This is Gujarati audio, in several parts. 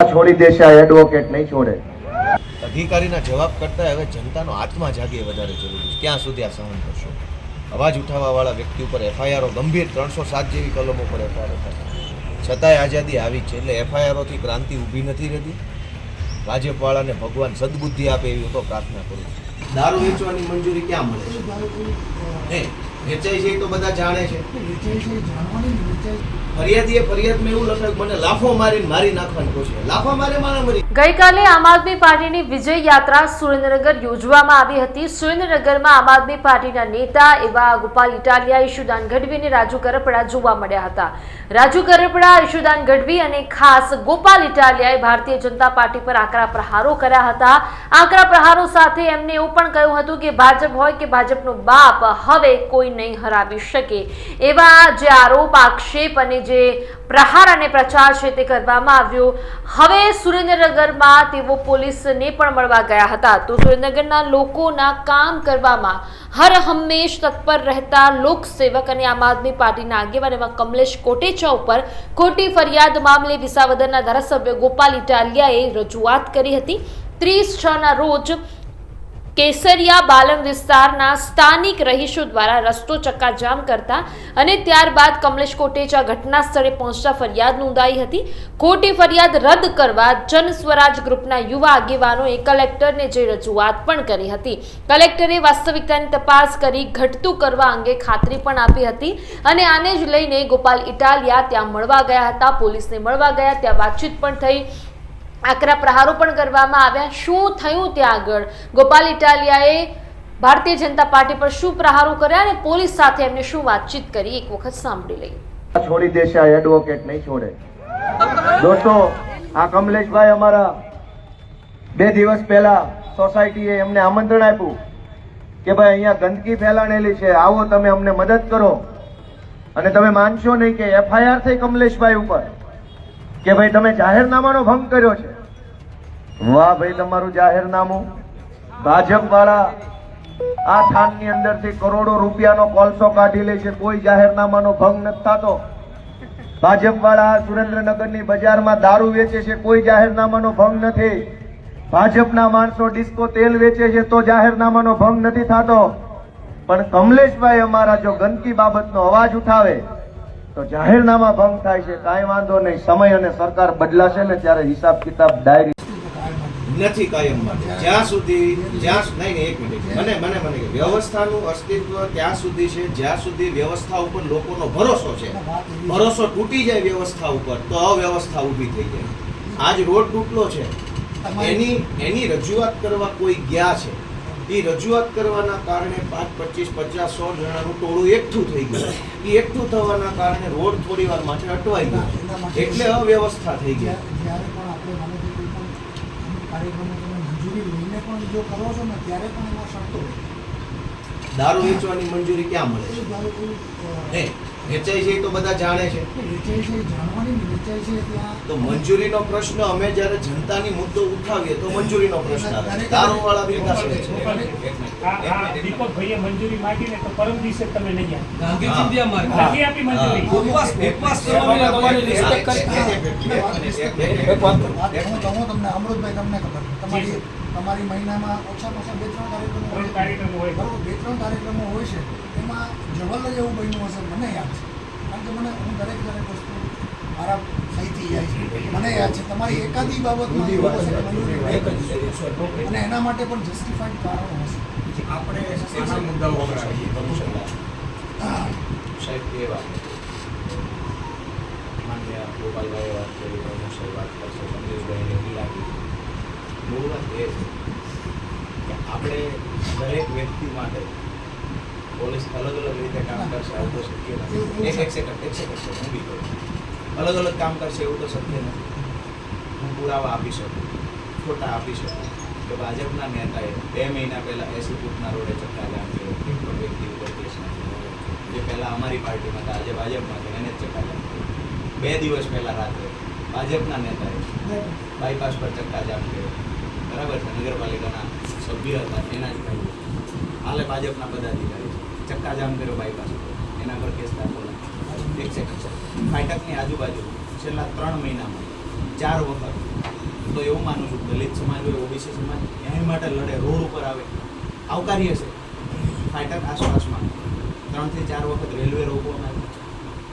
છોડી દેશે આ એડવોકેટ નહીં છોડે. અધિકારીના જવાબ કરતા હવે જનતાનો આત્મા જાગે વધારે જરૂરી છે. ક્યાં સુધી આ સહન કરશો? અવાજ ઉઠાવવાવાળા વ્યક્તિ ઉપર એફઆઈઆરો ગંભીર ત્રણસો સાત જેવી કલમો પર એફઆઈઆર થાય છતાંય આઝાદી આવી છે એટલે એફઆઈઆરોથી ક્રાંતિ ઊભી નથી રહેતી. ભાજપવાળાને ભગવાન સદબુદ્ધિ આપે એવી તો પ્રાર્થના કરું છું. દારૂ વેચવાની મંજૂરી ક્યાં મળે છે? હે? વેચાય છે તો બધા જાણે છે. ફરિયાદીએ ફરિયાદમાં એવું લખાયું મને લાફો મારીને મારી નાખવાની કોશિશ લાફો મારે મારા મરી. ગઈકાલે આમ આદમી પાર્ટીની વિજય યાત્રા સુરેન્દ્રનગર યોજવામાં આવી હતી. સુરેન્દ્રનગરમાં આમ આદમી પાર્ટીના નેતા એવા ગોપાલ ઇટાલિયા ઈશુદાન ગઢવી અને રાજુ કરપડા જોવા મળ્યા હતા. રાજુ કરપડા ઈશુદાન ગઢવી અને ખાસ ગોપાલ ઇટાલિયાએ ભારતીય જનતા પાર્ટી પર આકરા પ્રહારો કર્યા હતા. આકરા પ્રહારો સાથે એમને એવું પણ કહ્યું હતું કે ભાજપ હોય કે ભાજપનો બાપ હવે કોઈ નહીં હરાવી શકે. એવા જે આરોપ, આક્ષેપ અને જે પ્રહાર અને પ્રચાર છે તે કરવામાં આવ્યો. હવે સુરેન્દ્રનગરમાં તેઓ પોલીસને પણ મળવા ગયા હતા. તો સુરેન્દ્રનગરના લોકોના કામ કરવામાં હર હંમેશ તત્પર રહેતા લોકસેવક અને આમ આદમી પાર્ટીના આગેવાન એવા કમલેશ કોટેચા ઉપર ખોટી ફરિયાદ મામલે વિસાવદરના ધારાસભ્ય ગોપાલ ઇટાલિયાએ રજૂઆત કરી હતી. ત્રીસ છના રોજ કેસરિયા બાલમ વિસ્તારના સ્થાનિક રહીશો દ્વારા રસ્તો ચક્કાજામ કરતા અને ત્યારબાદ કમલેશ કોટેચા ઘટના સ્થળે પહોંચતા ફરિયાદ નોંધાઈ હતી. ખોટી ફરિયાદ રદ કરવા જન સ્વરાજ ગ્રુપના યુવા આગેવાનોએ કલેક્ટરને જે રજૂઆત પણ કરી હતી. કલેક્ટરે વાસ્તવિકતાની તપાસ કરી ઘટતું કરવા અંગે ખાતરી પણ આપી હતી અને આને જ લઈને ગોપાલ ઇટાલિયા ત્યાં મળવા ગયા હતા, પોલીસને મળવા ગયા, ત્યાં વાતચીત પણ થઈ. આકરા પ્રહારો પણ કરવામાં આવ્યા. શું થયું ત્યાં આગળ? ગોપાલ ઇટાલિયાએ ભારતીય જનતા પાર્ટી પર શું પ્રહારો કર્યા અને પોલીસ સાથે એમને શું વાતચીત કરી? એક વખત સાંભળી લઈએ. છોડી દેશે એડવોકેટ નહીં છોડે. દોસ્તો, આ કમલેશભાઈ અમારા બે દિવસ પહેલા સોસાયટીએ એમને આમંત્રણ આપ્યું કે ભાઈ, અહીંયા ગંદકી ફેલાણેલી છે. આવો તમે અમને મદદ કરો. અને તમે માનશો નહીં કે એફઆઈઆર થઈ કમલેશભાઈ ઉપર. કે ભાઈ, તમે જાહેરનામાનો ભંગ કર્યો છે? વાહ ભાઈ તમારું જાહેરનામું ભાજપ વાળા આ થાનની અંદરથી કરોડો રૂપિયાનો કોલસો કાઢી લે છે. કોઈ જાહેરનામાનો ભંગ નથી થતો. ભાજપ વાળા સુરેન્દ્રનગરની બજારમાં દારૂ વેચે છે. કોઈ જાહેરનામાનો ભંગ નથી. ભાજપના માણસો ડિસ્કો તેલ વેચે છે તો જાહેરનામાનો ભંગ નથી થતો. પણ કમલેશભાઈ અમારા જો ગંદકી બાબતનો અવાજ ઉઠાવે તો જાહેરનામા ભંગ થાય છે, કાંઈ વાંધો નહીં. સમય અને સરકાર બદલાશે ને ત્યારે હિસાબ કિતાબ ડાયરી નથી કાયમ માટે. જ્યાં સુધી, જ્યાં નહીં નહીં, એક મિનિટ. મને મને મને વ્યવસ્થાનું અસ્તિત્વ ત્યાં સુધી છે, જ્યાં સુધી વ્યવસ્થા ઉપર લોકોનો ભરોસો છે. ભરોસો તૂટી જાય વ્યવસ્થા ઉપર, તો અવ્યવસ્થા ઊભી થઈ જાય. આજ રોડ તૂટલો છે. એની એની રજૂઆત કરવા કોઈ ગયા છે. એ રજૂઆત કરવાના કારણે પાંચ પચીસ પચાસ સો જણાનું ટોળું એકઠું થઈ ગયું. એ એકઠું થવાના કારણે રોડ થોડી વાર માટે અટવાઈ ગયો. એટલે અવ્યવસ્થા થઈ ગઈ. જ્યારે પણ આપણે માનો પણ કાર્યક્રમો તમે મંજૂરી લઈને પણ જો કરો છો ને ત્યારે પણ એમાં શરતો દારૂ વેચવાની મંજૂરી ક્યાં મળે છે? દારૂ વેચાય છે તો બધા જાણે છે. વેચાય છે જાણવાની ને વેચાય છે ત્યાં તો મંજૂરીનો પ્રશ્ન અમે જ્યારે જનતાની મુદ્દો ઉઠાવીએ તો મંજૂરીનો પ્રશ્ન આવે દારૂવાળા વિકાસ છે. દીપકભાઈએ મંજૂરી માંગીને તો પરમ દિવસે તમે લઈ નથી આપી મંજૂરી. ઉપવાસ ઉપવાસ કરવાની તમારી રિસ્પેક્ટ કરી વાત હું તમને અમૃતભાઈ તમને ખબર તમારી તમારી મહિનામાં ઓછામાં ઓછા બે ત્રણ કાર્યક્રમો હોય કાર્યક્રમ હોય બરોબર બે ત્રણ કાર્યક્રમો હોય છે. એમાં જવલ્લ જેવું બન્યું હશે મને યાદ છે. કારણ કે મને હું દરેક દરેક વસ્તુ મારા સહીથી જાય છે. મને યાદ છે. તમારી એકાદી બાબતમાં એવું હશે અને એના માટે પણ જસ્ટિફાઈડ કારણો હશે. આપણે મુદ્દાઓ સાહેબ એ વાત માન્ય ગોપાલભાઈએ વાત કરી રમેશભાઈ વાત કરશે કમલેશભાઈને એવી લાગી. મૂળ વાત એ છે કે આપણે દરેક વ્યક્તિ માટે પોલીસ અલગ અલગ રીતે કામ કરશે આવું તો શક્ય નથી. એક એક સેકન્ડ એક સેકન્ડ હું બી કહું અલગ અલગ કામ કરશે એવું તો શક્ય નથી. હું પુરાવા આપી શકું ફોટા આપી શકું. કે ભાજપના નેતાએ બે મહિના પહેલાં એસી ફૂટના રોડે ચક્કાજામ કર્યો. એક વ્યક્તિ ઉપર કેસ જે પહેલાં અમારી પાર્ટીમાં હતા આજે ભાજપમાં છે એને જ ચક્કાજામ કર્યો. બે દિવસ પહેલાં રાત્રે ભાજપના નેતાએ બાયપાસ પર ચક્કાજામ કર્યો. બરાબર છે નગરપાલિકાના સભ્ય હતા એના જ ભાઈઓ હાલે ભાજપના પદાધિકારી છે. ચક્કાજામ કર્યો બાયપાસ પાસે એના પર કેસ દાખલ એક સેકન્ડ ફાટકની આજુબાજુ છેલ્લા ત્રણ મહિનામાં ચાર વખત તો એવું માનું છું, દલિત સમાજ હોય, ઓબીસી સમાજ, એની માટે લડે, રોડ ઉપર આવે. આવકાર્ય છે. ફાટક આસપાસમાં ત્રણથી ચાર વખત રેલવે રોકવામાં આવી.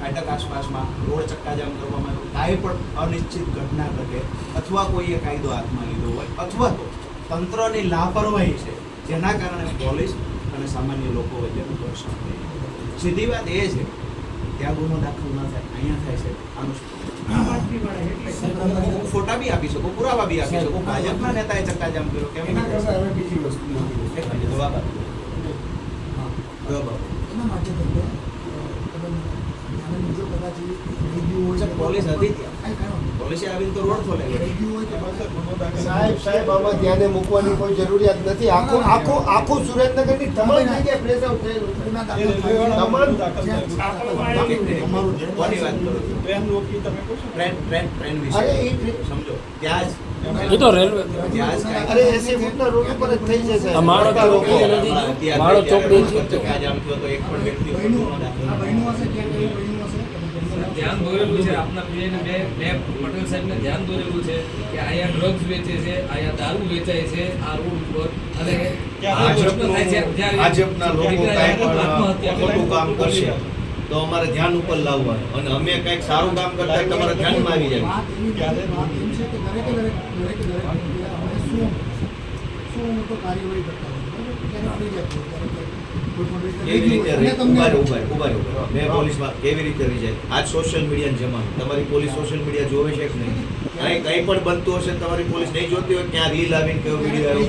ફાટક આસપાસમાં રોડ ચક્કાજામ કરવામાં આવ્યો. કાંઈ પણ અનિશ્ચિત ઘટના ઘટે અથવા કોઈએ કાયદો હાથમાં લીધો હોય અથવા તો તંત્રની લાપરવાહી છે. જેના કારણે પોલીસ અને સામાન્ય લોકો વચ્ચેનું ઘર્ષણ થઈ સીધી વાત એ છે કે આ ગુનો દાખલ ન થાય અહીંયા થાય છે આનું શું? ફોટા બી આપી શકું પુરાવા બી આપી શકું ભાજપના નેતાએ ચક્કાજામ કર્યો કેમ બીજી વસ્તુ જવાબ આપો. જવાબ આપો. એના માટે તમને અ, તમે આને બીજો કદાચ પોલીસ હતી પોલીસે આવીને તો રોડ ખોલે સાહેબ સાહેબ આમાં ધ્યાને મૂકવાની કોઈ જરૂરિયાત નથી. આખું આખું આખું સુરેન્દ્રનગરની તમામ જગ્યાએ પ્રેસ આઉટ થયેલું. તમામ સમજો. ત્યાં જ એ તો રેલવે અરે એસી ફૂટના રોડ ઉપર જ થઈ જશે. માળો મોટા માળો ચોકડી રોડ પર થયો તો એક પણ વ્યક્તિ ધ્યાન દોરેલું છે. આપના પીએને બે બે પટેલ સાહેબને ધ્યાન દોરેલું છે કે અહીંયા ડ્રગ્સ વેચે છે અહીંયા દારૂ વેચાય છે આ રોડ ઉપર. અને ભાજપના લોકો કાંઈ. ખોટું કામ કરશે. તો અમારે ધ્યાન ઉપર લાવવાનું. અને અમે કંઈક સારું કામ કરતા હોય તમારા ધ્યાનમાં આવી જાય. કાર્યવાહી કરતા કેવી રીતે ઉભાર તમને ઊભા રહો, ઊભા રહો, ઊભા રહો. મેં પોલીસમાં કેવી રીતે રહી જાય? આજ સોશિયલ મીડિયાનો જમાનો. તમારી પોલીસ સોશિયલ મીડિયા જોવે છે કે નહીં? અહીં કંઈ પણ બનતું હશે તમારી પોલીસ નહીં જોતી હોય ક્યાં રીલ આવીને કયો વીડિયો આવ્યો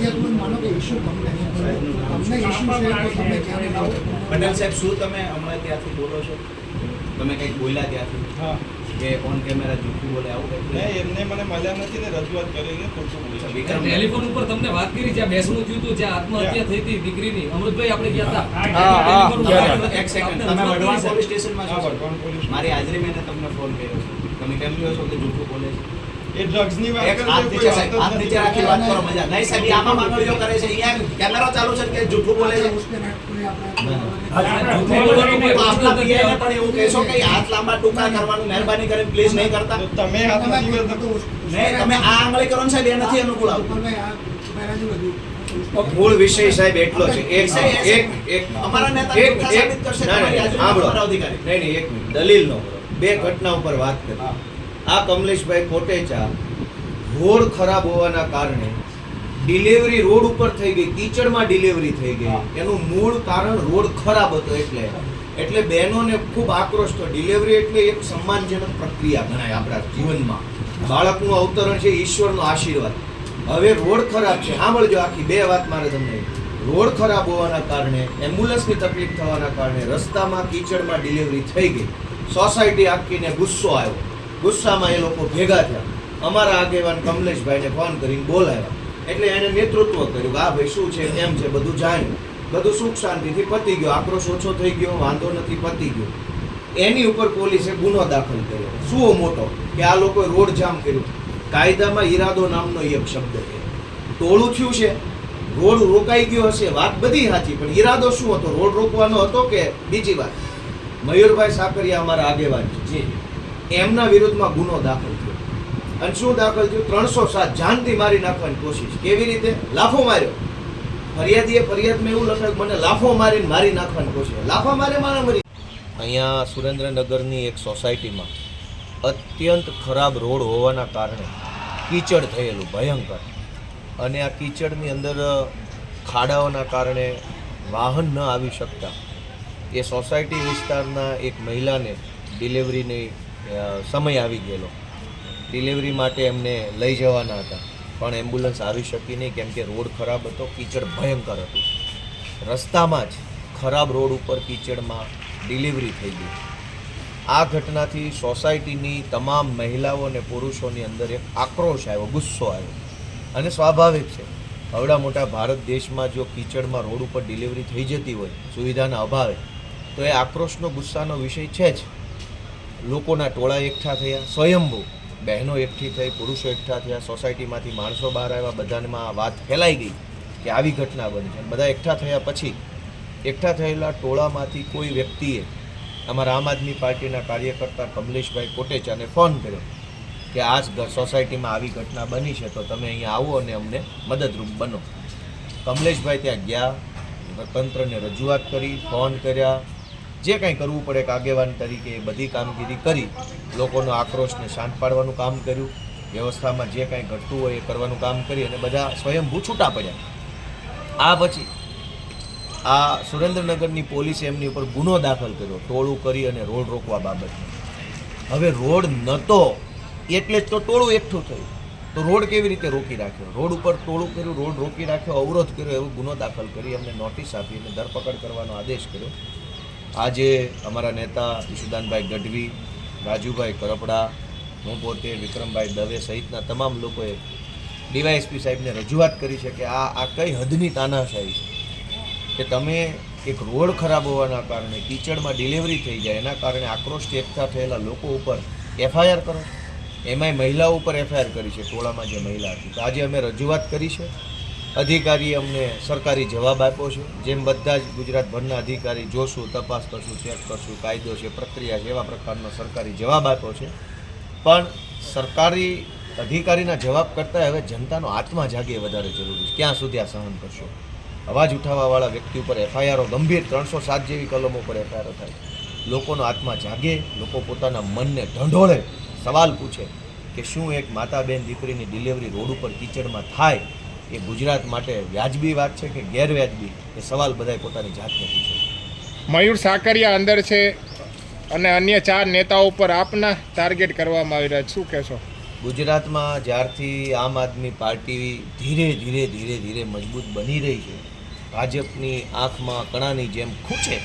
પટેલ સાહેબ શું તમે હમણાં ત્યાંથી બોલો છો? તમે કંઈક બોલ્યા ત્યાંથી? કે ઓન કેમેરા જૂઠું બોલે આવું કંઈક એમને મને મજા નથી ને રજૂઆત કરી કે ખોટું. વિક્રમ ટેલિફોન ઉપર તમને વાત કરી જ્યાં બેસણું થયું હતું જ્યાં આત્મહત્યા થઈ હતી દીકરીની. અમૃતભાઈ આપણે ગયા હતા. એક સેકન્ડ તમે રજૂઆત પોલીસ સ્ટેશનમાં છો? હા, પોલીસ મારી હાજરી મેં તમને ફોન કર્યો છે. તમે કેમ કહો છો કે જૂઠું બોલે છે? એ ડ્રગ્સની વાત કરે છે, નીચે કોઈ નીચે રાખી વાત કરો મજા. નહીં સાહેબ આમાં માંગણીઓ કરે છે. અહીંયા કેમેરો ચાલુ છે કે જૂઠું બોલે છે? મૂળ વિષય સાહેબ એટલો છે એક એક એક અમારા નેતા એક એક. નહીં નહીં એક દલીલ નો બે ઘટના ઉપર વાત કરી. આ કમલેશભાઈ કોટેચા રોડ ખરાબ હોવાના કારણે ડિલિવરી રોડ ઉપર થઈ ગઈ કીચડમાં ડિલિવરી થઈ ગઈ. એનું મૂળ કારણ રોડ ખરાબ હતો એટલે. એટલે બહેનોને ખૂબ આક્રોશ થયો. ડિલિવરી એટલે એક સન્માનજનક પ્રક્રિયા ગણાય આપણા જીવનમાં. બાળકનું અવતરણ છે ઈશ્વરનો આશીર્વાદ. હવે રોડ ખરાબ છે. સાંભળજો આખી બે વાત મારે તમને. રોડ ખરાબ હોવાના કારણે એમ્બ્યુલન્સની તકલીફ થવાના કારણે રસ્તામાં કીચડમાં ડિલિવરી થઈ ગઈ. સોસાયટી આખીને ગુસ્સો આવ્યો. ગુસ્સામાં એ લોકો ભેગા થયા. અમારા આગેવાન કમલેશભાઈને ફોન કરીને બોલાવ્યા. એટલે એણે નેતૃત્વ કર્યું આ ભાઈ શું છે, કેમ છે, બધું જાણ્યું. બધું સુખ શાંતિથી પતી ગયો. આક્રોશ ઓછો થઈ ગયો, વાંધો નથી, પતી ગયો. એની ઉપર પોલીસે ગુનો દાખલ કર્યો. શું મોટો, કે આ લોકોએ રોડ જામ કર્યું. કાયદામાં ઈરાદો નામનો એક શબ્દ છે. ટોળું થયું છે. રોડ રોકાઈ ગયો હશે, વાત બધી સાચી, પણ ઈરાદો શું હતો? રોડ રોકવાનો હતો કે બીજી વાત? મયુરભાઈ સાકરિયા અમારા આગેવાન છે. એમના વિરુદ્ધમાં ગુનો દાખલ થયો. અને શું દાખલ થયું? ત્રણસો સાત. જાનથી મારી નાખવાની કોશિશ. કેવી રીતે? લાફો માર્યો. ફરિયાદીએ ફરિયાદમાં એવું લખાયું મને લાફો મારીને મારી નાખવાની કોશિશ. લાફો મારે મારા મરી અહીંયા સુરેન્દ્રનગરની એક સોસાયટીમાં અત્યંત ખરાબ રોડ હોવાના કારણે કીચડ થયેલું, ભયંકર. અને આ કીચડની અંદર ખાડાઓના કારણે વાહન ન આવી શકતા. એ સોસાયટી વિસ્તારના એક મહિલાને ડિલિવરીની સમય આવી ગયેલો. ડિલિવરી માટે એમને લઈ જવાના હતા. પણ એમ્બ્યુલન્સ આવી શકી નહીં, કેમ કે રોડ ખરાબ હતો, કીચડ ભયંકર હતું. રસ્તામાં જ ખરાબ રોડ ઉપર કીચડમાં ડિલિવરી થઈ ગઈ. આ ઘટનાથી સોસાયટીની તમામ મહિલાઓ અને પુરુષોની અંદર એક આક્રોશ આવ્યો, ગુસ્સો આવ્યો. અને સ્વાભાવિક છે, હવડા મોટા ભારત દેશમાં જો કીચડમાં રોડ ઉપર ડિલિવરી થઈ જતી હોય, સુવિધાના અભાવે, તો એ આક્રોશનો, ગુસ્સાનો વિષય છે જ. લોકોના ટોળા એકઠા થયા, સ્વયંભૂ. બહેનો એકઠી થઈ, પુરુષો એકઠા થયા, સોસાયટીમાંથી માણસો બહાર આવ્યા, બધામાં આ વાત ફેલાઈ ગઈ કે આવી ઘટના બની છે. બધા એકઠા થયા પછી, એકઠા થયેલા ટોળામાંથી કોઈ વ્યક્તિએ અમારા આમ આદમી પાર્ટીના કાર્યકર્તા કમલેશભાઈ કોટેચાને ફોન કર્યો કે આ સોસાયટીમાં આવી ઘટના બની છે, તો તમે અહીંયા આવો અને અમને મદદરૂપ બનો. કમલેશભાઈ ત્યાં ગયા, તંત્રને રજૂઆત કરી, ફોન કર્યા જે કંઈ કરવું પડે એક આગેવાન તરીકે એ બધી કામગીરી કરી, લોકોનો આક્રોશને શાંત પાડવાનું કામ કર્યું, વ્યવસ્થામાં જે કાંઈ ઘટતું હોય એ કરવાનું કામ કરી અને બધા સ્વયંભૂ છૂટા પડ્યા. આ પછી આ સુરેન્દ્રનગરની પોલીસે એમની ઉપર ગુનો દાખલ કર્યો, ટોળું કરી અને રોડ રોકવા બાબતે. હવે રોડ નહોતો એટલે જ તો ટોળું એકઠું થયું. તો રોડ કેવી રીતે રોકી રાખ્યો? રોડ ઉપર ટોળું કર્યું, રોડ રોકી રાખ્યો, અવરોધ કર્યો, એવો ગુનો દાખલ કરી અમને નોટિસ આપી અને ધરપકડ કરવાનો આદેશ કર્યો. આજે અમારા નેતા ઈશુદાનભાઈ ગઢવી, રાજુભાઈ કરપડા, હું પોતે, વિક્રમભાઈ દવે સહિતના તમામ લોકોએ ડીવાયએસપી સાહેબને રજૂઆત કરી છે કે આ આ કઈ હદની તાનાશાહી છે? કે તમે એક રોડ ખરાબ હોવાના કારણે કીચડમાં ડિલિવરી થઈ જાય, એના કારણે આક્રોશથી એકઠા થયેલા લોકો ઉપર એફઆઈઆર કરો? એમાંય મહિલાઓ ઉપર એફઆઈઆર કરી છે, ટોળામાં જે મહિલા હતી. તો આજે અમે રજૂઆત કરી છે. અધિકારીએ અમને સરકારી જવાબ આપ્યો છે. જેમ બધા જ ગુજરાતભરના અધિકારી જોશું, તપાસ કરશું, ચેક કરશું, કાયદો છે, પ્રક્રિયા છે, એવા પ્રકારનો સરકારી જવાબ આપ્યો છે. પણ સરકારી અધિકારીના જવાબ કરતાં હવે જનતાનો આત્મા જાગે વધારે જરૂરી છે. ક્યાં સુધી આ સહન કરશો? અવાજ ઉઠાવવાવાળા વ્યક્તિ ઉપર એફઆઈઆરો ગંભીર, ત્રણસો સાત જેવી કલમો પર એફઆઈઆરો થાય. લોકોનો આત્મા જાગે, લોકો પોતાના મનને ઢંઢોળે. સવાલ પૂછે કે શું એક માતા બેન દીકરીની ડિલિવરી રોડ ઉપર કિચડમાં થાય? એ ગુજરાત માટે વ્યાજબી વાત છે કે ગેરવ્યાજબી? એ સવાલ બધાય પોતાની જાતને પૂછે. મયુર સાકરિયા અંદર છે અને અન્ય ચાર નેતાઓ પર આપના ટાર્ગેટ કરવામાં આવી રહ્યા શું કહેશો? ગુજરાતમાં જ્યારથી આમ આદમી પાર્ટી ધીરે ધીરે ધીરે ધીરે મજબૂત બની રહી છે ભાજપની આંખમાં કણાની જેમ ખૂંચે.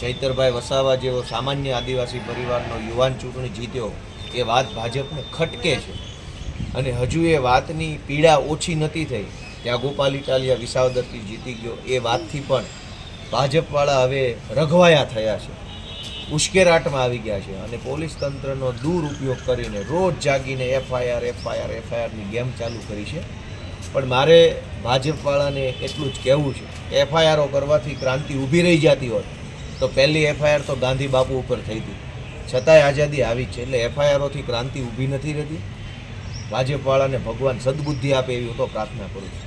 ચૈતરભાઈ વસાવા જેવો સામાન્ય આદિવાસી પરિવારનો યુવાન ચૂંટણી જીત્યો એ વાત ભાજપને ખટકે છે. અને હજુ એ વાતની પીડા ઓછી નથી થઈ. ત્યાં ગોપાલ ઇટાલિયા વિસાવદરથી જીતી ગયો એ વાતથી પણ ભાજપવાળા હવે રઘવાયા થયા છે. ઉશ્કેરાટમાં આવી ગયા છે અને પોલીસ તંત્રનો દુરુપયોગ કરીને રોજ જાગીને એફઆઈઆર એફઆઈઆર, એફઆઈઆરની ગેમ ચાલુ કરી છે. પણ મારે ભાજપવાળાને એટલું જ કહેવું છે એફઆઈઆરો કરવાથી ક્રાંતિ ઊભી રહી જતી હોત તો પહેલી એફઆઈઆર તો ગાંધી બાપુ ઉપર થઈ હતી. છતાંય આઝાદી આવી છે એટલે એફઆઈઆરોથી ક્રાંતિ ઊભી નથી રહેતી. ભાજપવાળાને ભગવાન સદબુદ્ધિ આપે એવી હું તો પ્રાર્થના કરું છું.